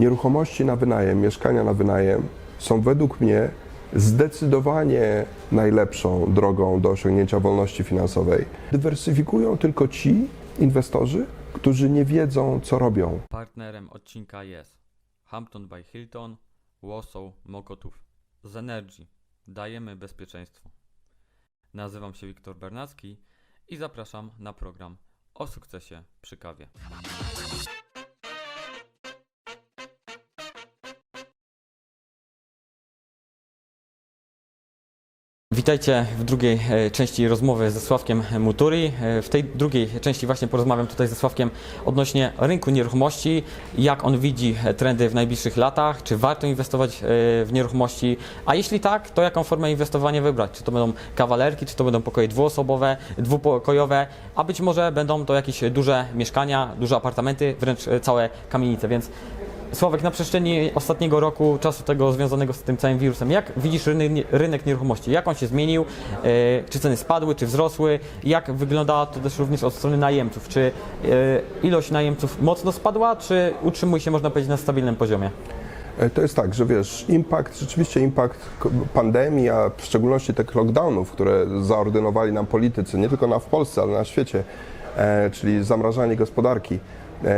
nieruchomości na wynajem, mieszkania na wynajem są według mnie zdecydowanie najlepszą drogą do osiągnięcia wolności finansowej. Dywersyfikują tylko ci inwestorzy, którzy nie wiedzą, co robią. Partnerem odcinka jest Hampton by Hilton, Warsaw, Mokotów. Z Energy dajemy bezpieczeństwo. Nazywam się Wiktor Bernacki i zapraszam na program o sukcesie przy kawie. Witajcie w drugiej e, części rozmowy ze Sławkiem Muturi. E, W tej drugiej części właśnie porozmawiam tutaj ze Sławkiem odnośnie rynku nieruchomości, jak on widzi e, trendy w najbliższych latach, czy warto inwestować w nieruchomości, a jeśli tak, to jaką formę inwestowania wybrać? Czy to będą kawalerki, czy to będą pokoje dwuosobowe, dwupokojowe, a być może będą to jakieś duże mieszkania, duże apartamenty, wręcz całe kamienice, więc Sławek, na przestrzeni ostatniego roku, czasu tego związanego z tym całym wirusem, jak widzisz rynek, rynek nieruchomości? Jak on się zmienił? E, czy ceny spadły, czy wzrosły? Jak wygląda to też również od strony najemców? Czy e, ilość najemców mocno spadła, czy utrzymuje się, można powiedzieć, na stabilnym poziomie? E, To jest tak, że wiesz, impact, rzeczywiście impact pandemii, a w szczególności tych lockdownów, które zaordynowali nam politycy, nie tylko na, w Polsce, ale na świecie, czyli zamrażanie gospodarki,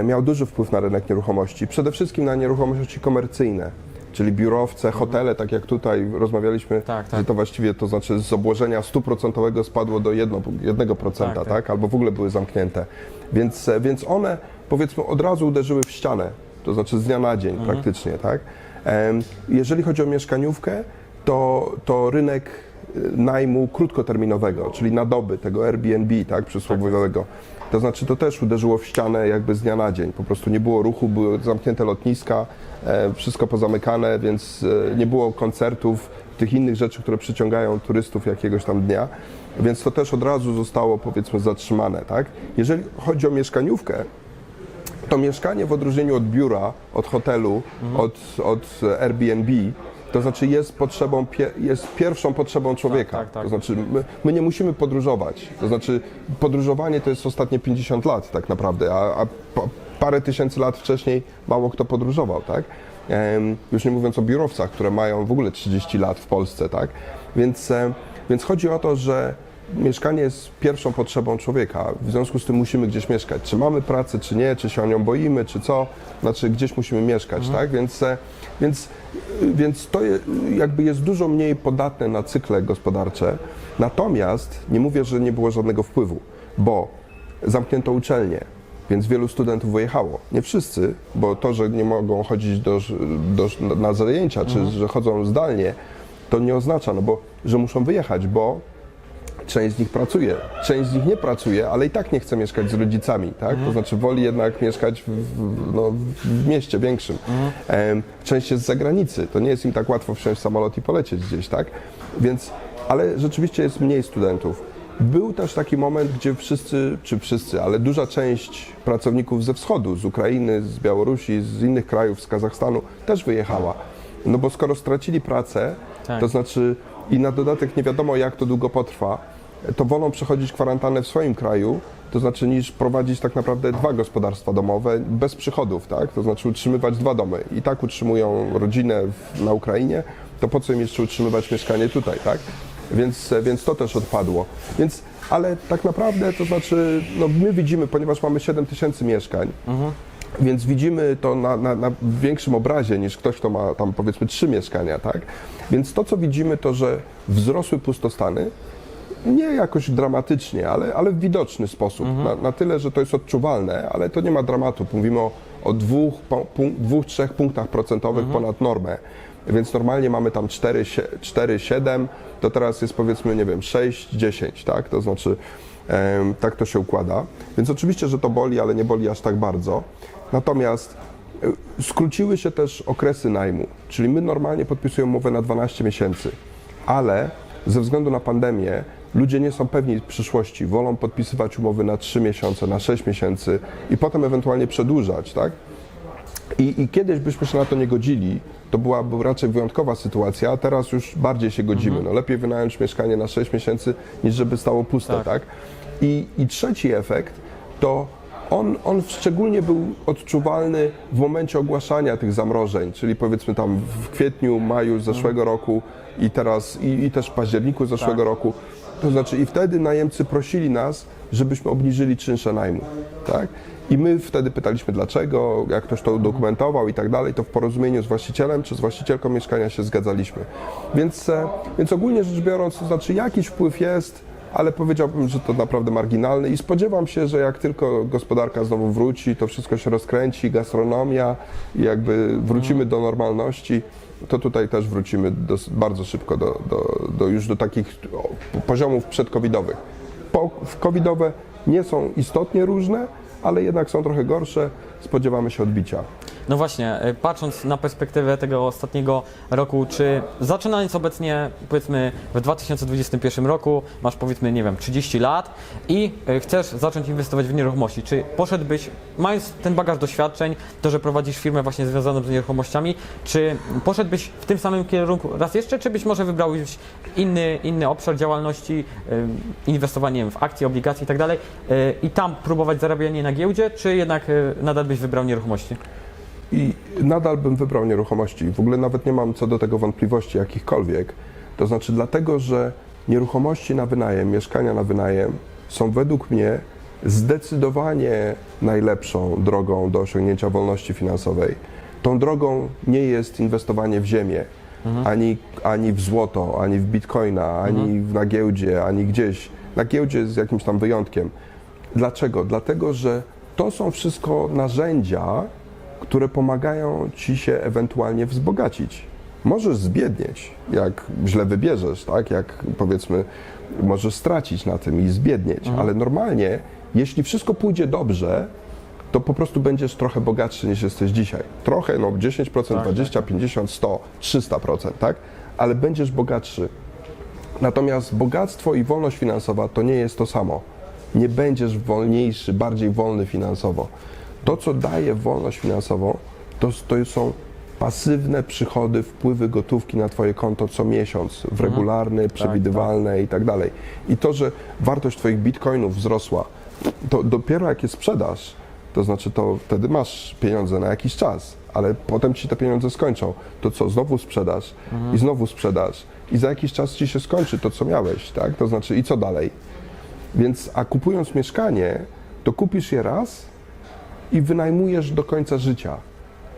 miał duży wpływ na rynek nieruchomości. Przede wszystkim na nieruchomości komercyjne, czyli biurowce, hotele, tak jak tutaj rozmawialiśmy, Tak, tak. że to właściwie to znaczy z obłożenia stuprocentowego spadło do 1%, 1% Tak, tak, tak. albo w ogóle były zamknięte. Więc, e, więc one powiedzmy od razu uderzyły w ścianę, to znaczy z dnia na dzień Mhm. praktycznie, tak? Jeżeli chodzi o mieszkaniówkę, to, to rynek najmu krótkoterminowego, czyli na doby tego Airbnb, tak, przysłowiowego, to znaczy to też uderzyło w ścianę jakby z dnia na dzień. Po prostu nie było ruchu, były zamknięte lotniska, e, wszystko pozamykane, więc e, nie było koncertów, tych innych rzeczy, które przyciągają turystów jakiegoś tam dnia, więc to też od razu zostało powiedzmy zatrzymane, tak? Jeżeli chodzi o mieszkaniówkę, to mieszkanie w odróżnieniu od biura, od hotelu, od, od Airbnb, to znaczy jest potrzebą, jest pierwszą potrzebą człowieka. tak, tak. To znaczy my, my nie musimy podróżować. To znaczy podróżowanie to jest ostatnie 50 lat tak naprawdę, a, a pa- parę tysięcy lat wcześniej mało kto podróżował, tak? Już nie mówiąc o biurowcach, które mają w ogóle 30 lat w Polsce, tak? Więc, więc chodzi o to, że mieszkanie jest pierwszą potrzebą człowieka. W związku z tym musimy gdzieś mieszkać. Czy mamy pracę, czy nie, czy się o nią boimy, czy co. Znaczy gdzieś musimy mieszkać, tak? Więc, e, więc, y, więc to je, jakby jest dużo mniej podatne na cykle gospodarcze. Natomiast nie mówię, że nie było żadnego wpływu, bo zamknięto uczelnie, więc wielu studentów wyjechało. Nie wszyscy, bo to, że nie mogą chodzić do, do, na zajęcia, czy że chodzą zdalnie, to nie oznacza, no bo, że muszą wyjechać, bo część z nich pracuje, część z nich nie pracuje, ale i tak nie chce mieszkać z rodzicami, tak? To znaczy woli jednak mieszkać w, w, no, w mieście większym. Em, Część jest z zagranicy, to nie jest im tak łatwo wsiąść w samolot i polecieć gdzieś, tak? Więc, ale rzeczywiście jest mniej studentów. Był też taki moment, gdzie wszyscy, czy wszyscy, ale duża część pracowników ze wschodu, z Ukrainy, z Białorusi, z innych krajów, z Kazachstanu też wyjechała. No bo skoro stracili pracę, Tak. to znaczy i na dodatek nie wiadomo jak to długo potrwa, to wolą przechodzić kwarantannę w swoim kraju, to znaczy niż prowadzić tak naprawdę dwa gospodarstwa domowe bez przychodów, tak? To znaczy utrzymywać dwa domy. I tak utrzymują rodzinę w, na Ukrainie, to po co im jeszcze utrzymywać mieszkanie tutaj, tak? Więc, więc to też odpadło. Więc, ale tak naprawdę, to znaczy, no my widzimy, ponieważ mamy 7 tysięcy mieszkań, więc widzimy to na, na, na większym obrazie niż ktoś, kto ma tam powiedzmy trzy mieszkania, tak? Więc to, co widzimy, to że wzrosły pustostany, nie jakoś dramatycznie, ale, ale w widoczny sposób. Na, na tyle, że to jest odczuwalne, ale to nie ma dramatu. Mówimy o, o dwóch, po- punk- dwóch, trzech punktach procentowych ponad normę. Więc normalnie mamy tam 4, 4, 7, to teraz jest powiedzmy, nie wiem, 6, 10, tak? To znaczy, tak to się układa. Więc oczywiście, że to boli, ale nie boli aż tak bardzo. Natomiast e, skróciły się też okresy najmu, czyli my normalnie podpisujemy umowę na 12 miesięcy, ale ze względu na pandemię ludzie nie są pewni przyszłości, wolą podpisywać umowy na 3 miesiące, na 6 miesięcy i potem ewentualnie przedłużać, tak? I, I kiedyś byśmy się na to nie godzili, to byłaby raczej wyjątkowa sytuacja, a teraz już bardziej się godzimy. No, lepiej wynająć mieszkanie na 6 miesięcy, niż żeby stało puste, Tak. tak? I, I trzeci efekt to on, on szczególnie był odczuwalny w momencie ogłaszania tych zamrożeń, czyli powiedzmy tam w kwietniu, maju zeszłego roku i teraz i, i też w październiku zeszłego roku. To znaczy i wtedy najemcy prosili nas, żebyśmy obniżyli czynsze najmu, tak? I my wtedy pytaliśmy dlaczego, jak ktoś to udokumentował i tak dalej, to w porozumieniu z właścicielem czy z właścicielką mieszkania się zgadzaliśmy. Więc, e, więc ogólnie rzecz biorąc, to znaczy jakiś wpływ jest, ale powiedziałbym, że to naprawdę marginalny i spodziewam się, że jak tylko gospodarka znowu wróci, to wszystko się rozkręci, gastronomia jakby wrócimy do normalności, to tutaj też wrócimy dos- bardzo szybko do, do, do już do takich poziomów przedcovidowych. Po, covidowe nie są istotnie różne, ale jednak są trochę gorsze, spodziewamy się odbicia. No właśnie, y, patrząc na perspektywę tego ostatniego roku, czy zaczynając obecnie, powiedzmy w 2021 roku, masz powiedzmy, nie wiem, 30 lat i y, chcesz zacząć inwestować w nieruchomości, czy poszedłbyś, mając ten bagaż doświadczeń, to, że prowadzisz firmę właśnie związaną z nieruchomościami, czy poszedłbyś w tym samym kierunku raz jeszcze, czy być może wybrałbyś inny, inny obszar działalności, y, inwestowanie w akcje, obligacje i tak dalej i tam próbować zarabianie na giełdzie, czy jednak nadal byś wybrał nieruchomości? I nadal bym wybrał nieruchomości. W ogóle nawet nie mam co do tego wątpliwości jakichkolwiek. To znaczy dlatego, że nieruchomości na wynajem, mieszkania na wynajem są według mnie zdecydowanie najlepszą drogą do osiągnięcia wolności finansowej. Tą drogą nie jest inwestowanie w ziemię, ani, ani w złoto, ani w bitcoina, ani w, na giełdzie, ani gdzieś. Na giełdzie z jakimś tam wyjątkiem. Dlaczego? Dlatego, że to są wszystko narzędzia, które pomagają ci się ewentualnie wzbogacić. Możesz zbiednieć, jak źle wybierzesz, tak? Jak powiedzmy, możesz stracić na tym i zbiednieć, ale normalnie, jeśli wszystko pójdzie dobrze, to po prostu będziesz trochę bogatszy niż jesteś dzisiaj. Trochę, no 10%, 20, 50, 100, 300%, tak? Ale będziesz bogatszy. Natomiast bogactwo i wolność finansowa to nie jest to samo. Nie będziesz wolniejszy, bardziej wolny finansowo. To, co daje wolność finansową, to, to są pasywne przychody, wpływy gotówki na Twoje konto co miesiąc, w regularny, przewidywalne i tak dalej. I to, że wartość Twoich bitcoinów wzrosła, to dopiero jak je sprzedasz, to znaczy to wtedy masz pieniądze na jakiś czas, ale potem ci te pieniądze skończą. To co, znowu sprzedasz i znowu sprzedasz i za jakiś czas ci się skończy to, co miałeś, tak? To znaczy i co dalej? Więc, a kupując mieszkanie, to kupisz je raz i wynajmujesz do końca życia.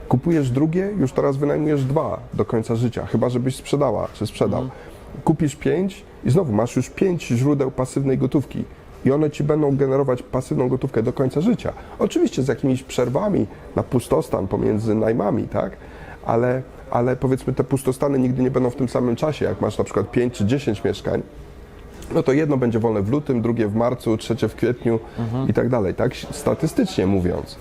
Kupujesz drugie, już teraz wynajmujesz dwa do końca życia, chyba żebyś sprzedała czy sprzedał. Kupisz pięć i znowu masz już pięć źródeł pasywnej gotówki. I one ci będą generować pasywną gotówkę do końca życia. Oczywiście z jakimiś przerwami na pustostan pomiędzy najmami, tak? Ale, ale powiedzmy te pustostany nigdy nie będą w tym samym czasie. Jak masz na przykład 5 czy 10 mieszkań, no to jedno będzie wolne w lutym, drugie w marcu, trzecie w kwietniu i tak dalej, tak? Statystycznie mówiąc.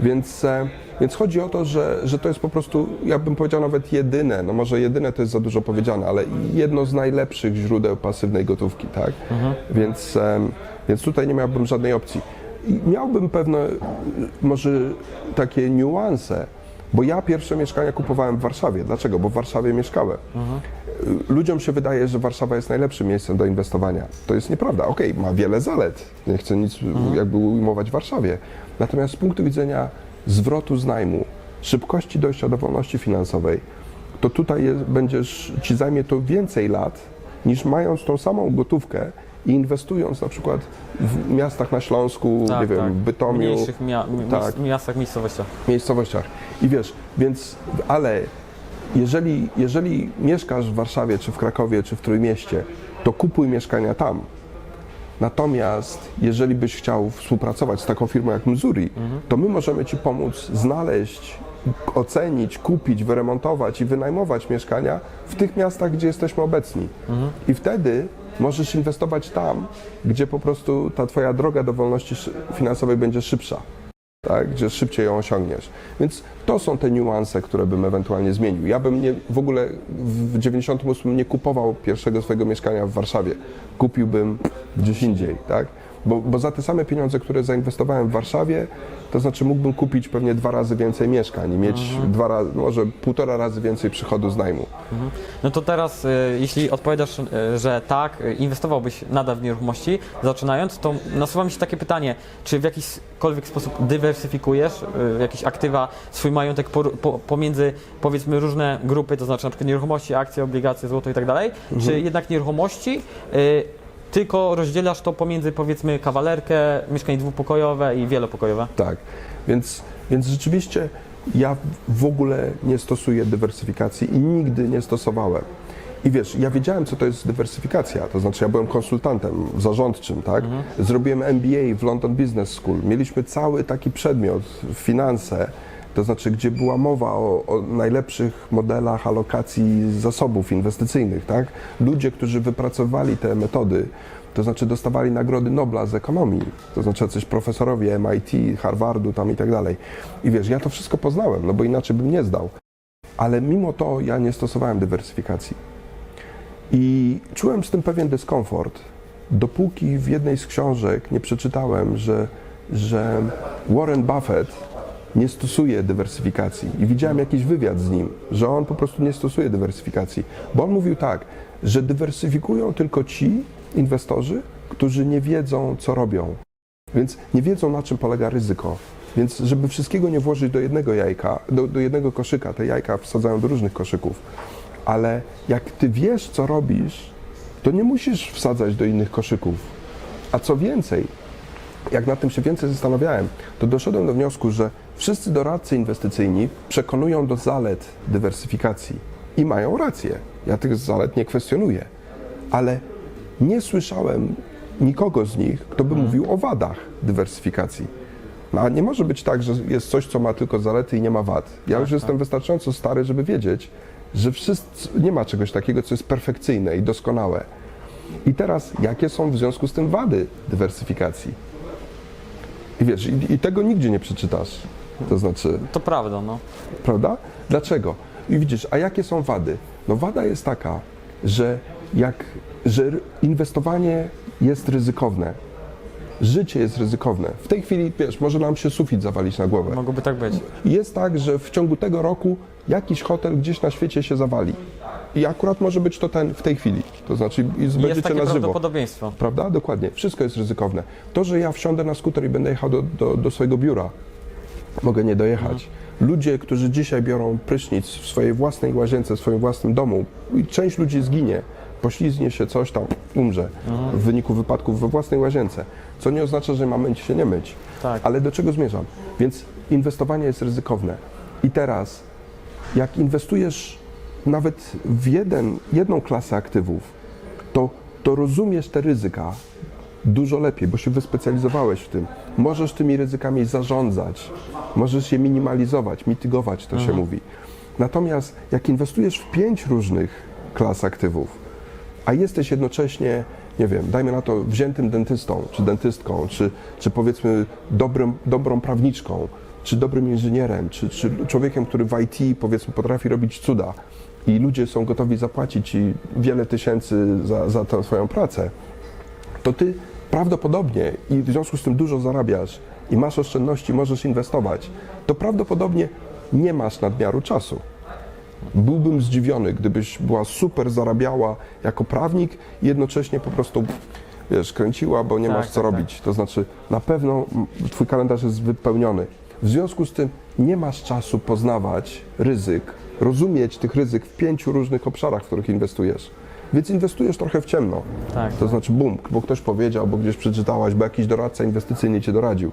Więc, e, więc chodzi o to, że, że to jest po prostu, ja bym powiedział nawet jedyne, no może jedyne to jest za dużo powiedziane, ale jedno z najlepszych źródeł pasywnej gotówki, tak? Więc, em, więc tutaj nie miałbym żadnej opcji. I miałbym pewne może takie niuanse, bo ja pierwsze mieszkania kupowałem w Warszawie. Dlaczego? Bo w Warszawie mieszkałem. Y, Ludziom się wydaje, że Warszawa jest najlepszym miejscem do inwestowania. To jest nieprawda. Okej, ma wiele zalet. Nie chcę nic jakby ujmować Warszawie. Natomiast z punktu widzenia zwrotu z najmu, szybkości dojścia do wolności finansowej, to tutaj jest, będziesz, ci zajmie to więcej lat, niż mając tą samą gotówkę i inwestując na przykład w miastach na Śląsku, nie wiem, w Bytomiu, mniejszych mia- mi- Tak. miastach, miejscowościach. miejscowościach. I wiesz, więc, ale jeżeli, jeżeli mieszkasz w Warszawie, czy w Krakowie, czy w Trójmieście, to kupuj mieszkania tam. Natomiast jeżeli byś chciał współpracować z taką firmą jak Missouri, to my możemy Ci pomóc znaleźć, ocenić, kupić, wyremontować i wynajmować mieszkania w tych miastach, gdzie jesteśmy obecni. I wtedy możesz inwestować tam, gdzie po prostu ta Twoja droga do wolności finansowej będzie szybsza tak, gdzie szybciej ją osiągniesz. Więc to są te niuanse, które bym ewentualnie zmienił. Ja bym nie, w ogóle w 98 nie kupował pierwszego swojego mieszkania w Warszawie. Kupiłbym gdzieś indziej, tak? Bo, bo za te same pieniądze, które zainwestowałem w Warszawie, to znaczy mógłbym kupić pewnie dwa razy więcej mieszkań i mieć dwa razy, może półtora razy więcej przychodu z najmu. No to teraz, y, jeśli odpowiadasz, y, że tak, y, inwestowałbyś nadal w nieruchomości, zaczynając, to nasuwa mi się takie pytanie, czy w jakikolwiek sposób dywersyfikujesz y, jakieś aktywa, swój majątek po, po, pomiędzy, powiedzmy, różne grupy, to znaczy na przykład nieruchomości, akcje, obligacje, złoto i tak dalej, czy jednak nieruchomości y, tylko rozdzielasz to pomiędzy, powiedzmy, kawalerkę, mieszkanie dwupokojowe i wielopokojowe? Tak, więc, więc rzeczywiście ja w ogóle nie stosuję dywersyfikacji i nigdy nie stosowałem. I wiesz, ja wiedziałem, co to jest dywersyfikacja, to znaczy ja byłem konsultantem zarządczym, tak? Zrobiłem MBA w London Business School, mieliśmy cały taki przedmiot, finanse, to znaczy gdzie była mowa o, o najlepszych modelach alokacji zasobów inwestycyjnych, tak? Ludzie, którzy wypracowali te metody, to znaczy dostawali nagrody Nobla z ekonomii, to znaczy jacyś profesorowie MIT, Harvardu tam i tak dalej. I wiesz, ja to wszystko poznałem, no bo inaczej bym nie zdał. Ale mimo to ja nie stosowałem dywersyfikacji. I czułem z tym pewien dyskomfort, dopóki w jednej z książek nie przeczytałem, że, że Warren Buffett nie stosuje dywersyfikacji. I widziałem jakiś wywiad z nim, że on po prostu nie stosuje dywersyfikacji. Bo on mówił tak, że dywersyfikują tylko ci inwestorzy, którzy nie wiedzą, co robią. Więc nie wiedzą, na czym polega ryzyko. Więc żeby wszystkiego nie włożyć do jednego jajka, do, do jednego koszyka, te jajka wsadzają do różnych koszyków. Ale jak ty wiesz, co robisz, to nie musisz wsadzać do innych koszyków. A co więcej, jak nad tym się więcej zastanawiałem, to doszedłem do wniosku, że wszyscy doradcy inwestycyjni przekonują do zalet dywersyfikacji i mają rację. Ja tych zalet nie kwestionuję, ale nie słyszałem nikogo z nich, kto by mówił o wadach dywersyfikacji. No, a nie może być tak, że jest coś, co ma tylko zalety i nie ma wad. Ja już jestem wystarczająco stary, żeby wiedzieć, że wszyscy, nie ma czegoś takiego, co jest perfekcyjne i doskonałe. I teraz, jakie są w związku z tym wady dywersyfikacji? I wiesz, i, i tego nigdzie nie przeczytasz. To znaczy, To prawda, no. prawda? Dlaczego? I widzisz, a jakie są wady? No wada jest taka, że jak, że inwestowanie jest ryzykowne. Życie jest ryzykowne. W tej chwili, wiesz, może nam się sufit zawalić na głowę. Mogłoby tak być. Jest tak, że w ciągu tego roku jakiś hotel gdzieś na świecie się zawali. I akurat może być to ten w tej chwili. To znaczy, Jest będziecie takie na żywo. prawdopodobieństwo. Prawda? Dokładnie. Wszystko jest ryzykowne. To, że ja wsiądę na skuter i będę jechał do, do, do swojego biura, mogę nie dojechać. Ludzie, którzy dzisiaj biorą prysznic w swojej własnej łazience, w swoim własnym domu, część ludzi zginie, poślizgnie się coś tam, umrze w wyniku wypadków we własnej łazience. Co nie oznacza, że mamy się nie myć. Tak. Ale do czego zmierzam? Więc inwestowanie jest ryzykowne. I teraz, jak inwestujesz nawet w jeden, jedną klasę aktywów, to, to rozumiesz te ryzyka dużo lepiej, bo się wyspecjalizowałeś w tym. Możesz tymi ryzykami zarządzać, możesz je minimalizować, mitygować, to się mówi. Natomiast jak inwestujesz w pięć różnych klas aktywów, a jesteś jednocześnie, nie wiem, dajmy na to wziętym dentystą, czy dentystką, czy, czy powiedzmy dobrym, dobrą prawniczką, czy dobrym inżynierem, czy, czy człowiekiem, który w IT powiedzmy potrafi robić cuda i ludzie są gotowi zapłacić ci wiele tysięcy za, za tę swoją pracę, to ty prawdopodobnie i w związku z tym dużo zarabiasz i masz oszczędności, możesz inwestować, to prawdopodobnie nie masz nadmiaru czasu. Byłbym zdziwiony, gdybyś była super zarabiała jako prawnik i jednocześnie po prostu, wiesz, kręciła, bo nie Tak, masz co tak, tak. robić. To znaczy, na pewno twój kalendarz jest wypełniony. W związku z tym nie masz czasu poznawać ryzyk, rozumieć tych ryzyk w pięciu różnych obszarach, w których inwestujesz. Więc inwestujesz trochę w ciemno. Tak. To znaczy, bum, bo ktoś powiedział, bo gdzieś przeczytałaś, bo jakiś doradca inwestycyjny cię doradził.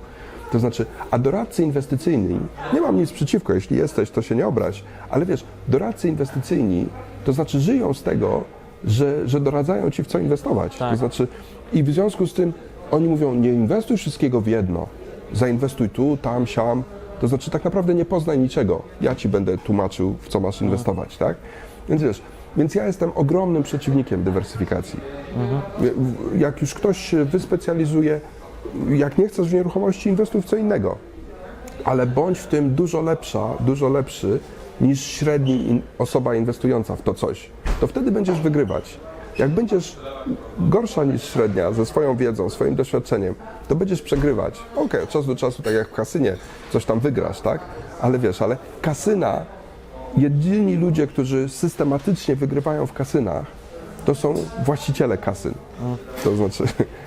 To znaczy, a doradcy inwestycyjni, nie mam nic przeciwko, jeśli jesteś, to się nie obraź, ale wiesz, doradcy inwestycyjni, to znaczy żyją z tego, że, że doradzają ci w co inwestować. Tak. To znaczy, i w związku z tym oni mówią, nie inwestuj wszystkiego w jedno, zainwestuj tu, tam, siam, to znaczy tak naprawdę nie poznaj niczego. Ja ci będę tłumaczył, w co masz inwestować, tak? Więc wiesz, więc ja jestem ogromnym przeciwnikiem dywersyfikacji. W- Jak już ktoś się wyspecjalizuje, jak nie chcesz w nieruchomości, inwestuj w co innego. Ale bądź w tym dużo lepsza, dużo lepszy niż średni in, osoba inwestująca w to coś. To wtedy będziesz wygrywać. Jak będziesz gorsza niż średnia ze swoją wiedzą, swoim doświadczeniem, to będziesz przegrywać. Okej, od czasu do czasu, tak jak w kasynie, coś tam wygrasz, tak? Ale wiesz, ale kasyna, jedyni ludzie, którzy systematycznie wygrywają w kasynach, to są właściciele kasyn. To znaczy,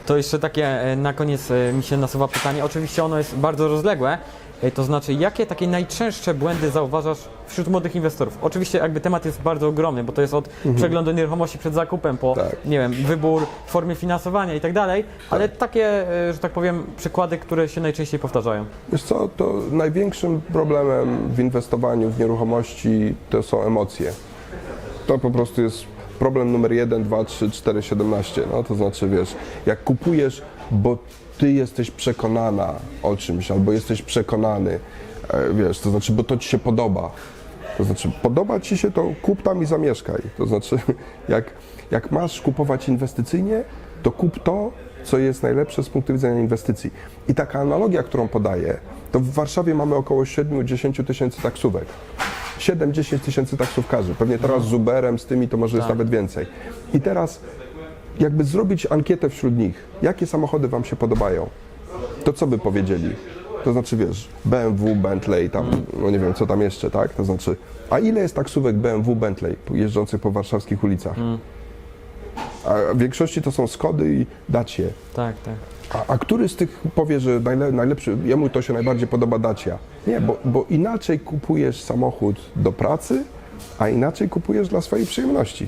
To jeszcze takie e, na koniec e, mi się nasuwa pytanie. Oczywiście ono jest bardzo rozległe. E, To znaczy, jakie takie najczęstsze błędy zauważasz wśród młodych inwestorów? Oczywiście jakby temat jest bardzo ogromny, bo to jest od przeglądu nieruchomości przed zakupem po, Tak. nie wiem, wybór formy finansowania i tak dalej, ale takie, że tak powiem, przykłady, które się najczęściej powtarzają. Wiesz co, to największym problemem w inwestowaniu w nieruchomości to są emocje. To po prostu jest problem numer 1, 2, 3, 4, 17. No to znaczy, wiesz, jak kupujesz, bo ty jesteś przekonana o czymś, albo jesteś przekonany, e, wiesz, to znaczy, bo to ci się podoba. To znaczy, podoba ci się, to kup tam i zamieszkaj. To znaczy, jak, jak masz kupować inwestycyjnie, to kup to, co jest najlepsze z punktu widzenia inwestycji. I taka analogia, którą podaję, to w Warszawie mamy około 7-10 tysięcy taksówek. 7-10 tysięcy taksówkarzy. Pewnie teraz z Uberem, z tymi to może jest Tak. nawet więcej. I teraz jakby zrobić ankietę wśród nich, jakie samochody Wam się podobają, to co by powiedzieli? To znaczy, wiesz, BMW, Bentley, tam, no nie wiem, co tam jeszcze, tak? To znaczy, a ile jest taksówek BMW, Bentley jeżdżących po warszawskich ulicach? A w większości to są Skody i Dacie. Tak, tak. A, a który z tych powie, że najle, najlepszy, jemu to się najbardziej podoba Dacia? Nie, bo, bo inaczej kupujesz samochód do pracy, a inaczej kupujesz dla swojej przyjemności.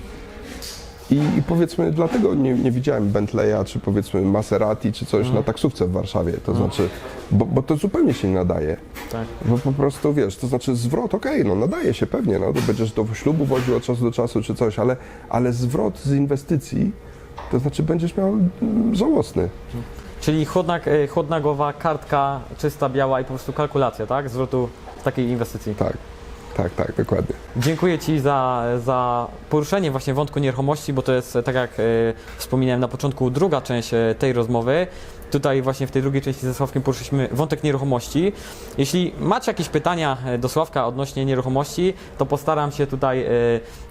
I, i powiedzmy, dlatego nie, nie widziałem Bentleya, czy powiedzmy Maserati, czy coś na taksówce w Warszawie. To znaczy, bo, bo to zupełnie się nie nadaje. tak. Bo po prostu wiesz, to znaczy zwrot, okej, no nadaje się pewnie, no to będziesz do ślubu woził od czasu do czasu czy coś, ale, ale zwrot z inwestycji, to znaczy będziesz miał mm, żałosny. Czyli chłodna, e, chłodna głowa, kartka czysta, biała i po prostu kalkulacja, tak? Zwrotu takiej inwestycji. Tak, tak, tak, dokładnie. Dziękuję Ci za, za poruszenie właśnie wątku nieruchomości, bo to jest, e, tak jak e, wspominałem na początku, druga część tej rozmowy. Tutaj właśnie w tej drugiej części ze Sławkiem poruszyliśmy wątek nieruchomości. Jeśli macie jakieś pytania e, do Sławka odnośnie nieruchomości, to postaram się tutaj e,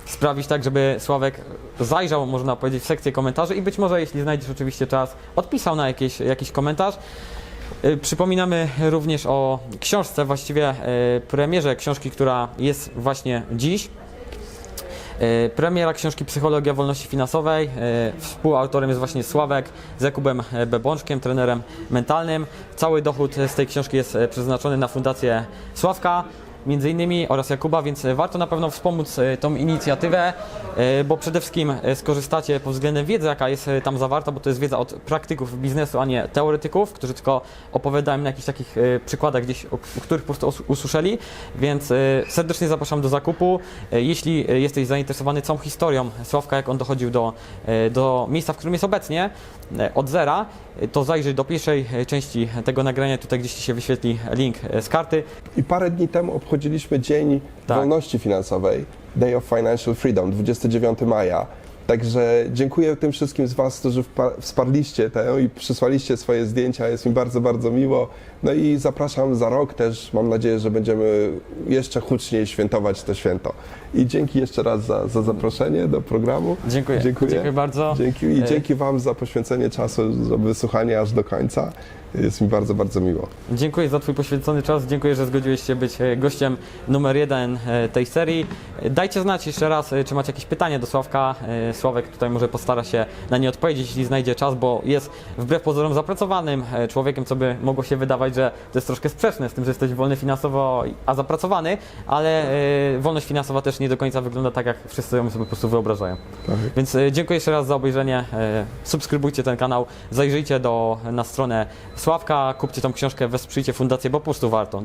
sprawić tak, żeby Sławek zajrzał, można powiedzieć, w sekcję komentarzy i być może, jeśli znajdziesz oczywiście czas, odpisał na jakieś, jakiś komentarz. Y, Przypominamy również o książce, właściwie premierze książki, która jest właśnie dziś. Y, Premiera książki Psychologia Wolności Finansowej. Y, Współautorem jest właśnie Sławek z Jakubem e, Bebączkiem, trenerem mentalnym. Cały dochód z tej książki jest e, przeznaczony na Fundację Sławka. Między innymi oraz Jakuba, więc warto na pewno wspomóc e, tą inicjatywę, e, bo przede wszystkim e, skorzystacie pod względem wiedzy, jaka jest tam zawarta, bo to jest wiedza od praktyków biznesu, a nie teoretyków, którzy tylko opowiadają na jakichś takich przykładach gdzieś, o, których po prostu os- usłyszeli, więc serdecznie zapraszam do zakupu. Jeśli jesteś zainteresowany całą historią Sławka, jak on dochodził do, do miejsca, w którym jest obecnie, od zera, to zajrzyj do pierwszej części tego nagrania, tutaj gdzieś Ci się wyświetli link z karty. I parę dni temu obchodziliśmy Dzień Tak. Wolności Finansowej, Day of Financial Freedom, 29 maja. Także dziękuję tym wszystkim z Was, którzy wsparliście tę i przysłaliście swoje zdjęcia. Jest mi bardzo, bardzo miło. No i zapraszam za rok też. Mam nadzieję, że będziemy jeszcze huczniej świętować to święto. I dzięki jeszcze raz za, za zaproszenie do programu. Dziękuję. Dziękuję. Dziękuję bardzo. Dzięki i dzięki Wam za poświęcenie czasu, za wysłuchanie aż do końca. Jest mi bardzo, bardzo miło. Dziękuję za Twój poświęcony czas. Dziękuję, że zgodziłeś się być e, gościem numer jeden e, tej serii. Dajcie znać jeszcze raz, e, czy macie jakieś pytania do Sławka. Sławek tutaj może postara się na nie odpowiedzieć, jeśli znajdzie czas, bo jest wbrew pozorom zapracowanym człowiekiem, co by mogło się wydawać, że to jest troszkę sprzeczne z tym, że jesteś wolny finansowo, a zapracowany, ale wolność finansowa też nie do końca wygląda tak, jak wszyscy ją sobie po prostu wyobrażają. Tak. Więc dziękuję jeszcze raz za obejrzenie. Subskrybujcie ten kanał, zajrzyjcie do, na stronę Sławka, kupcie tą książkę, wesprzyjcie fundację, bo po prostu warto.